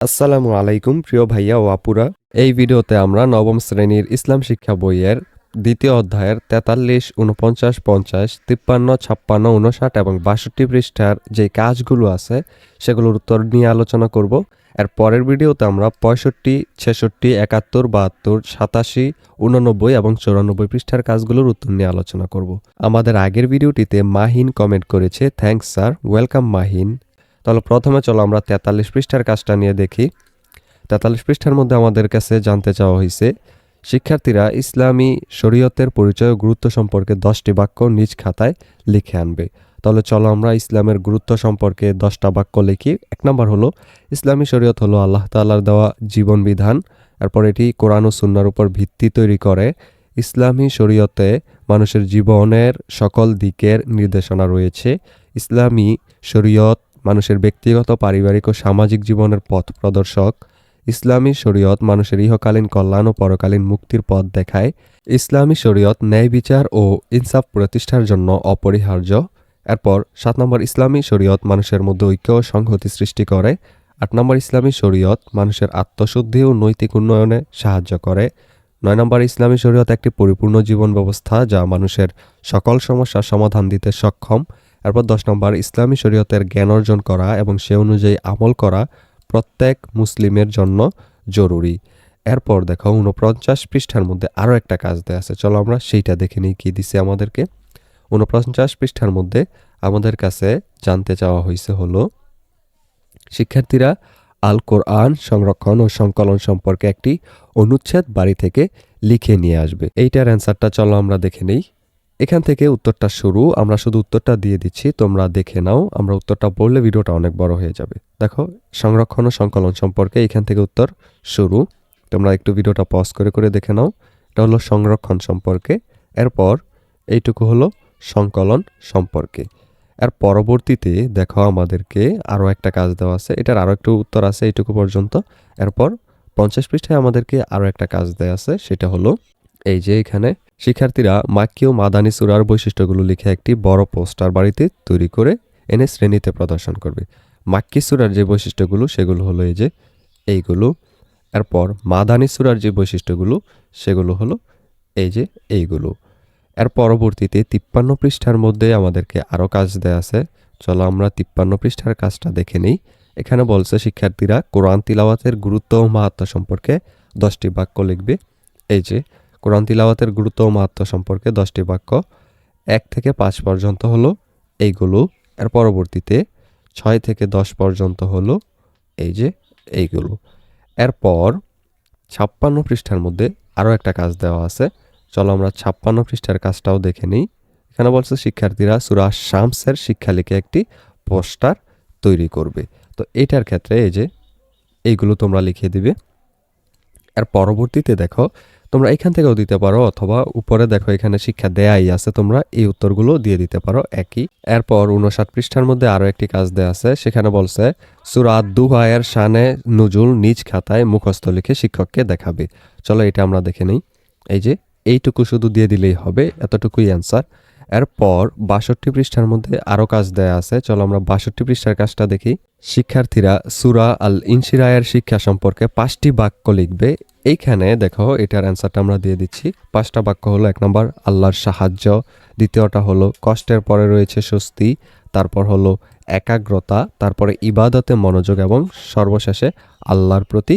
আসসালামু আলাইকুম, প্রিয় ভাইয়া ও আপুরা। এই ভিডিওতে আমরা নবম শ্রেণির ইসলাম শিক্ষা বইয়ের দ্বিতীয় অধ্যায়ের তেতাল্লিশ উনপঞ্চাশ পঞ্চাশ, তিপ্পান্ন, ছাপ্পান্ন উনষাট এবং বাষট্টি পৃষ্ঠার যে কাজগুলো আছে, সেগুলোর উত্তর নিয়ে আলোচনা করব। এর পরের ভিডিওতে আমরা পঁয়ষট্টি, ছেষট্টি, একাত্তর, বাহাত্তর, সাতাশি উননব্বই এবং চৌরানব্বই পৃষ্ঠার কাজগুলোর উত্তর নিয়ে আলোচনা করব। আমাদের আগের ভিডিওটিতে মাহিন কমেন্ট করেছে থ্যাঙ্কস স্যার ওয়েলকাম মাহিন। তাহলে প্রথমে চলো আমরা তেতাল্লিশ পৃষ্ঠার কাজটা নিয়ে দেখি। তেতাল্লিশ পৃষ্ঠার মধ্যে আমাদের কাছে জানতে চাওয়া হয়েছে শিক্ষার্থীরা ইসলামী শরীয়তের পরিচয় ও গুরুত্ব সম্পর্কে দশটি বাক্য নিজ খাতায় লিখে আনবে। তাহলে চলো আমরা ইসলামের গুরুত্ব সম্পর্কে দশটা বাক্য লিখি। এক নম্বর হলো, ইসলামী শরীয়ত হলো আল্লাহ তাআলার দেওয়া জীবন বিধান, এরপর এটি কোরআন ও সুন্নার উপর ভিত্তি তৈরি করে। ইসলামী শরীয়তে মানুষের জীবনের সকল দিকের নির্দেশনা রয়েছে। ইসলামী শরীয়ত মানুষের ব্যক্তিগত, পারিবারিক ও সামাজিক জীবনের পথ প্রদর্শক। ইসলামী শরীয়ত মানুষের ইহকালীন কল্যাণ ও পরকালীন মুক্তির পথ দেখায়। ইসলামী শরীয়ত ন্যায় বিচার ও ইনসাফ প্রতিষ্ঠার জন্য অপরিহার্য। এরপর সাত নম্বর, ইসলামী শরীয়ত মানুষের মধ্যে ঐক্য ও সংহতি সৃষ্টি করে। আট নম্বর, ইসলামী শরীয়ত মানুষের আত্মশুদ্ধি ও নৈতিক উন্নয়নে সাহায্য করে। নয় নম্বর, ইসলামী শরীয়ত একটি পরিপূর্ণ জীবন ব্যবস্থা যা মানুষের সকল সমস্যার সমাধান দিতে সক্ষম। এরপর দশ নম্বর, ইসলামী শরীয়তের জ্ঞান অর্জন করা এবং সে অনুযায়ী আমল করা প্রত্যেক মুসলিমের জন্য জরুরি। এরপর দেখো উনপঞ্চাশ পৃষ্ঠার মধ্যে আরও একটা কাজ দেওয়া আছে। চলো আমরা সেইটা দেখে নিই কী দিছে আমাদেরকে। উনপঞ্চাশ পৃষ্ঠার মধ্যে আমাদের কাছে জানতে চাওয়া হয়েছে হলো, শিক্ষার্থীরা, আল কোরআন সংরক্ষণ ও সংকলন সম্পর্কে একটি অনুচ্ছেদ বাড়ি থেকে লিখে নিয়ে আসবে। এইটার অ্যান্সারটা চলো আমরা দেখে নেই। এখান থেকে উত্তরটা শুরু, আমরা শুধু উত্তরটা দিয়ে দিচ্ছি, তোমরা দেখে নাও, আমরা উত্তরটা বললে ভিডিওটা অনেক বড় হয়ে যাবে। দেখো, সংরক্ষণ ও সংকলন সম্পর্কে এখান থেকে উত্তর শুরু। তোমরা একটু ভিডিওটা পজ করে করে দেখে নাও, এটা হলো সংরক্ষণ সম্পর্কে, এরপর এইটুকু হলো সংকলন সম্পর্কে। এর পরবর্তীতে দেখো আমাদেরকে আরও একটা কাজ দেওয়া আছে, এটার আরও একটু উত্তর আছে এইটুকু পর্যন্ত। এরপর পঞ্চাশ পৃষ্ঠায় আমাদেরকে আরও একটা কাজ দেওয়া আছে, সেটা হলো এই যে এখানে শিক্ষার্থীরা মাক্কি ও মাদানী সুরার বৈশিষ্ট্যগুলো লিখে একটি বড় পোস্টার বাড়িতে তৈরি করে এনে শ্রেণীতে প্রদর্শন করবে। মাক্কি সুরার যে বৈশিষ্ট্যগুলো, সেগুলো হলো এই যে এইগুলো। এরপর মাদানী সুরার যে বৈশিষ্ট্যগুলো, সেগুলো হলো এই যে এইগুলো। এর পরবর্তীতে তিপ্পান্ন পৃষ্ঠার মধ্যে আমাদেরকে আরও কাজ দেয়া আছে। চলো আমরা তিপ্পান্ন পৃষ্ঠার কাজটা দেখে নিই। এখানে বলছে শিক্ষার্থীরা কোরআন তিলাওয়াতের গুরুত্ব ও মাহাত্ম সম্পর্কে দশটি বাক্য লিখবে। এই যে কোরআন তিলাওয়াতের গুরুত্ব ও মাহাত্ম সম্পর্কে দশটি বাক্য এক থেকে পাঁচ পর্যন্ত হলো এইগুলো। এর পরবর্তীতে ছয় থেকে দশ পর্যন্ত হলো এই যে এইগুলো। এরপর ছাপ্পান্ন পৃষ্ঠার মধ্যে আরও একটা কাজ দেওয়া আছে। চলো আমরা ছাপ্পান্ন পৃষ্ঠার কাজটাও দেখে নিই। এখানে বলছে, শিক্ষার্থীরা সুরা শামসের শিক্ষা লিখে একটি পোস্টার তৈরি করবে। তো এটার ক্ষেত্রে এই যে এইগুলো তোমরা লিখে দিবে। আর পরবর্তীতে দেখো তোমরা এখান থেকেও দিতে পারো অথবা উপরে দেখো এখানে শিক্ষা দেয়াই আছে, তোমরা এই উত্তরগুলো দিয়ে দিতে পারো একই। এরপর উনষাট পৃষ্ঠার মধ্যে আরও একটি কাজ দেয়া আছে, সেখানে বলছে সুরাত দুহায়ের শানে নুজুল নিজ খাতায় মুখস্থ লিখে শিক্ষককে দেখাবে। চলো এটা আমরা দেখে নিই। এই যে, এইটুকু শুধু দিয়ে দিলেই হবে, এতটুকুই অ্যান্সার এরপর বাষট্টি পৃষ্ঠার মধ্যে আরও কাজ দেয়া আছে, চলো আমরা বাষট্টি পৃষ্ঠার কাজটা দেখি। শিক্ষার্থীরা সুরা আল ইনশিরায়ের শিক্ষা সম্পর্কে পাঁচটি বাক্য লিখবে এইখানে দেখো এটার অ্যান্সারটা আমরা দিয়ে দিচ্ছি। পাঁচটা বাক্য হলো এক নম্বর, আল্লাহর সাহায্য। দ্বিতীয়টা হলো কষ্টের পরে রয়েছে স্বস্তি। তারপর হলো একাগ্রতা। তারপরে ইবাদতে মনোযোগ এবং সর্বশেষে আল্লাহর প্রতি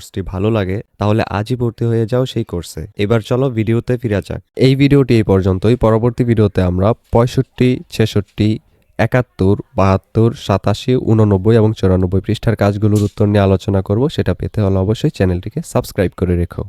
কোর্সটি ভালো লাগে, তাহলে আজই ভর্তি হয়ে যাও সেই কোর্সে। এবার চলো ভিডিওতে ফিরে যাক। এই ভিডিওটি এই পর্যন্তই। পরবর্তী ভিডিওতে আমরা পঁয়ষট্টি, ছেষট্টি, একাত্তর, বাহাত্তর, সাতাশি উননব্বই এবং চুরানব্বই পৃষ্ঠার কাজগুলোর উত্তর নিয়ে আলোচনা করব, সেটা পেতে হলে অবশ্যই চ্যানেলটিকে সাবস্ক্রাইব করে রেখো।